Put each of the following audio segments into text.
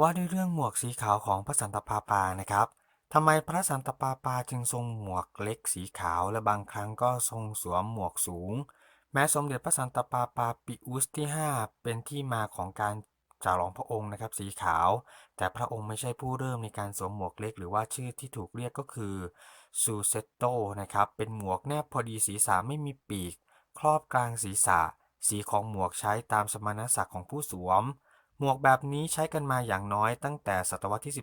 ว่าด้วยเรื่องหมวกสีขาวของพระสันตะปาปานะครับทำไมพระสันตะปาปาจึงทรงหมวกเล็กสีขาวและบางครั้งก็ทรงสวมหมวกสูง แม้สมเด็จพระสันตะปาปาปิอุสที่ 5 เป็นที่มาของการจาลองพระองค์นะครับสีขาว แต่พระองค์ไม่ใช่ผู้เริ่มในการสวมหมวกเล็ก หรือว่าชื่อที่ถูกเรียกก็คือซูเซโตนะครับเป็นหมวกแนบพอดีศีรษะไม่มีปีก ครอบกลางศีรษะ สีของหมวกใช้ตามสมณศักดิ์ของผู้สวม หมวกแบบนี้ใช้กันมาอย่างน้อยตั้งแต่ศตวรรษที่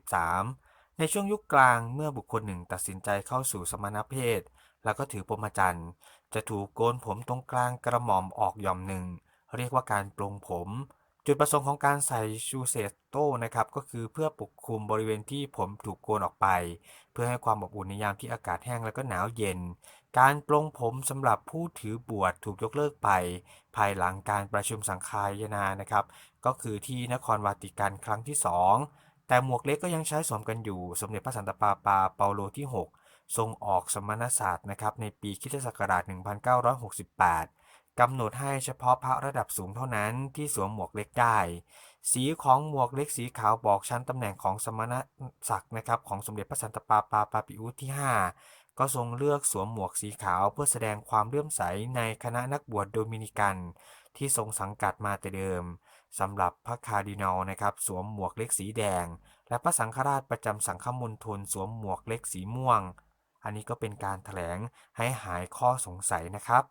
13 ในช่วงยุคกลางเมื่อบุคคลหนึ่งตัดสินใจเข้าสู่สมณเพศ แล้วก็ถือพรมจรรย์จะถูกโกนผมตรงกลางกระหม่อมออกหย่อมหนึ่ง เรียกว่าการปลงผม จุดประสงค์ของการใส่ชูเซโต้นะครับก็คือเพื่อปกคลุมบริเวณที่ผมถูกโกนออกไป เพื่อให้ความอบอุ่นในยามที่อากาศแห้งและก็หนาวเย็น การปลงผมสำหรับผู้ถือบวชถูกยกเลิกไป ภายหลังการประชุมสังฆายนานะครับก็คือที่นครวาติกันครั้งที่ 2 แต่หมวกเล็กก็ยังใช้สวมกันอยู่ สมเด็จพระสันตะปาปาเปาโลที่ 6 ทรงออกสมณศักดิ์นะครับในปีคิศักราช 1968 กำหนดให้เฉพาะพระระดับสูงเท่านั้นที่สวมหมวกเล็กได้ สีของหมวกเล็กสีขาวบอกชั้นตำแหน่งของสมณศักดิ์นะครับของสมเด็จพระสันตะปาปาปาปิอุสที่ 5 ก็ทรงเลือกสวมหมวกสีขาวเพื่อแสดงความเลื่อมใสในคณะนักบวชโดมินิกัน ที่ทรงสังกัดมาแต่เดิมสำหรับพระคาร์ดินัลนะครับสวมหมวกเล็กสีแดง และพระสังฆราชประจำสังฆมณฑลสวมหมวกเล็กสีม่วง อันนี้ก็เป็นการถแถลงให้หายข้อสงสัยนะครับ